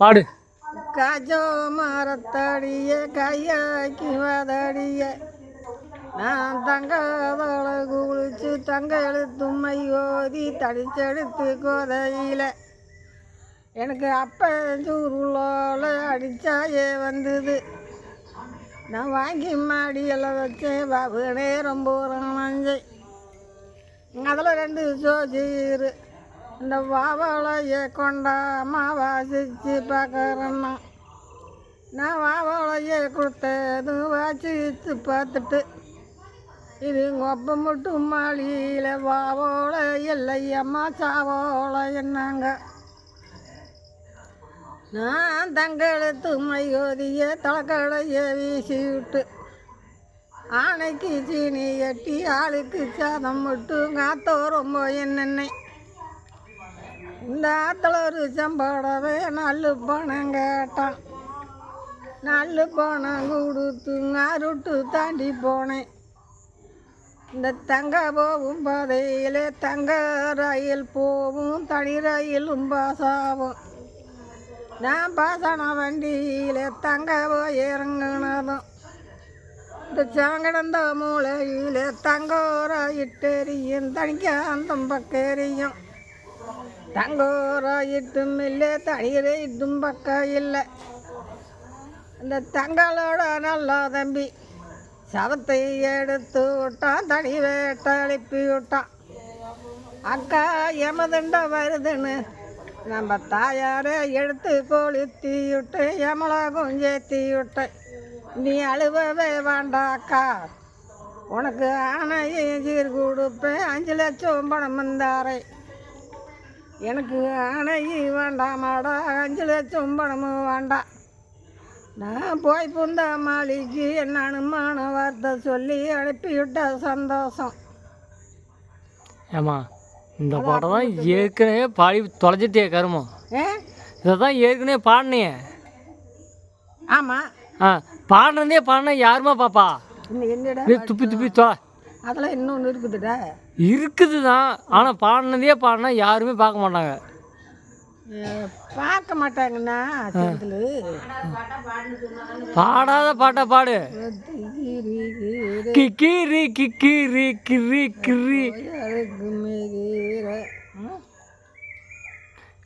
பாடு. காஜோ மரத்தடிய கையாக்கி வதடிய. நான் தங்காதள குளிச்சு தங்க எழுத்தும்மை ஓதி தடிச்செடுத்து கோதையில. எனக்கு அப்பஞ்சூருளோல அடிச்சாயே வந்தது. நான் வாங்கி மாடியில் வச்சேன் பாபு நேரம் போகிறேன் மஞ்சள் அதில் ரெண்டு சோஜீரு. இந்த வாவளைய கொண்டாமா வாசிச்சு பார்க்கறேன்னா. நான் வாவளைய கொடுத்தது வாசித்து பார்த்துட்டு இது கொப்ப மட்டும் மாளியில் வாவோல இல்லையம்மா சாவோல என்னங்க. நான் தங்களுக்கு மையோதிய தலைக்கடையை வீசி விட்டு ஆனைக்கு சீனி எட்டி ஆளுக்கு சாதம் விட்டு காத்தோரம் போய் என்னென்ன இந்த ஆற்றுல ஒரு சம்படவே நல்லு பணம் கேட்டான். நல்லு பணம் கொடுத்து அருட்டு தாண்டி போனேன். இந்த தங்க போகும் பாதையிலே தங்க ரயில் போகும் தனி ரயிலும் பாசாவும். நான் பாசான வண்டியிலே தங்க போய் இறங்குனதும் இந்த சாங்கடந்த மூளையிலே தங்கோராயிட்டெரியும் தனிக்காந்தம் பக்கேரியும் தங்கோராயிட்டும் இல்லை தனியரே இட்டும் பக்கம் இல்லை. இந்த தங்களோட நல்லா தம்பி சவத்தை எடுத்து விட்டான் தனி வேட்டை அனுப்பி விட்டான். அக்கா எமதுண்ட வருதுன்னு நம்ம தாயாரை எடுத்து கொளுத்தி விட்டு எமலாகும் சேர்த்தி விட்டு நீ அழுவவே வேண்டாக்கா உனக்கு ஆணையும் சீர் கொடுப்பேன் அஞ்சு லட்சம் பணம் வந்தாரே எனக்கு ஆணையும் வேண்டாமாடா அஞ்சு லட்சம் பணமும் வேண்டாம் நான் போய் புந்த மாளிகைக்கு என்னன்னு மான வார்த்தை சொல்லி அனுப்பிவிட்ட சந்தோஷம். ஏம்மா இந்த பாட்டை தான் ஏற்கனவே பாடி தொலைச்சிட்டே கருமம் ஏ? இதை தான் ஏற்கனவே பாடினியே. ஆமாம் ஆ பாடினதே பாடினா யாருமா பாப்பா? என்னடா துப்பி துப்பி தொலை அதெல்லாம் இன்னொன்று இருக்குதுடா. இருக்குது தான் ஆனால் பாடினதே பாடினா யாருமே பார்க்க மாட்டாங்க. பார்க்க மாட்டாங்கண்ணா பாடாத பாட்டை பாடு. கிக்கிரி கிக்கிரி கிரி கிரி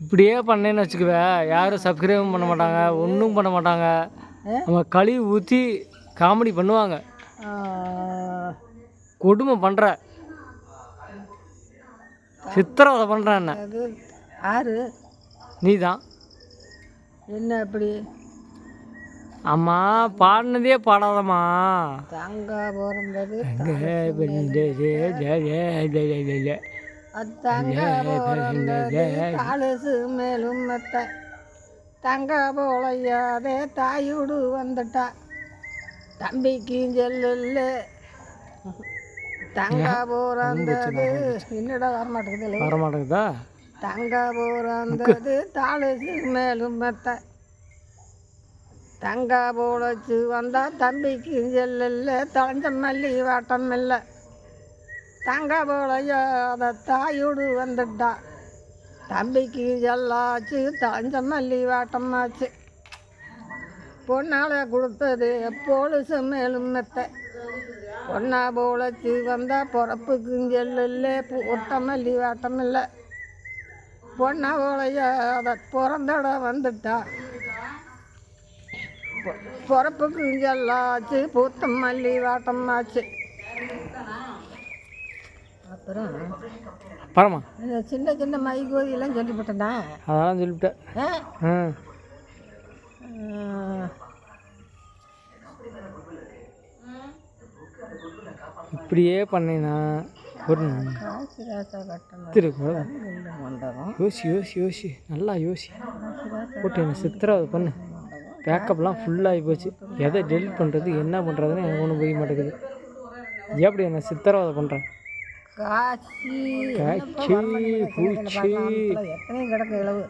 இப்படியே பண்ணேன்னு வச்சுக்குவே யாரும் சப்ஸ்கிரைபும் பண்ண மாட்டாங்க ஒன்றும் பண்ண மாட்டாங்க. நம்ம கழுவி ஊற்றி காமெடி பண்ணுவாங்க. கொடுமை பண்ணுற சித்திரவதை பண்ணுற என்ன அது ஆறு. நீ தான் என்ன அப்படி? அம்மா பாடினதே பாடாதம்மா. தங்க பிறந்தது இல்லை தங்க பிறந்தது காலசு மேலும் மெத்த தங்க போலையாதே தாயுடு வந்துட்டா. தம்பிக்கு செல்லுல்ல தங்க பிறந்தது என்னடா வரமாட்டேங்குது வர மாட்டேங்குதா தங்க பிறந்தது தாளுக்கு மேலும் மெத்த. தங்க போலச்சு வந்தா தம்பிக்கு செல்லில் தொலைஞ்ச மல்லி வாட்டம் இல்லை தங்க போலையாத தாயோடு வந்துட்டா. தம்பிக்கு எல்லாச்சு தொலைஞ்ச மல்லி வாட்டமாச்சு பொண்ணால கொடுத்தது போலீஸு மேலும் மெத்த. பொண்ணா போலச்சு வந்தா பிறப்புக்கு செல்லில் ஒட்ட மல்லி வாட்டம் இல்லை பொண்ணா போலையாத பிறந்தட வந்துட்டா. பொ- பிறப்புக்கு எல்லாச்சு பூத்த மல்லி வாட்டமாச்சு. அப்புறம் பரமா சின்ன சின்ன மைகோதியெல்லாம் சொல்லிவிட்டேனா அதெல்லாம் சொல்லிவிட்டேன். ஆ. இப்படியே பண்ணேன்னா ஒரு யோசி யோசி யோசி. நல்லா யோசி. போட்டு என்ன சித்திரவதை பண்ணு. பேக்கப்லாம் ஃபுல்லாகி போச்சு. எதை டெலிட் பண்ணுறது என்ன பண்ணுறதுன்னு எனக்கு ஒன்றும் புரிய மாட்டேங்குது. எப்படி என்ன சித்திரவதை பண்ணுறேன் காட்சி பூச்சி. எத்தனையும் கிடக்கு இளவு.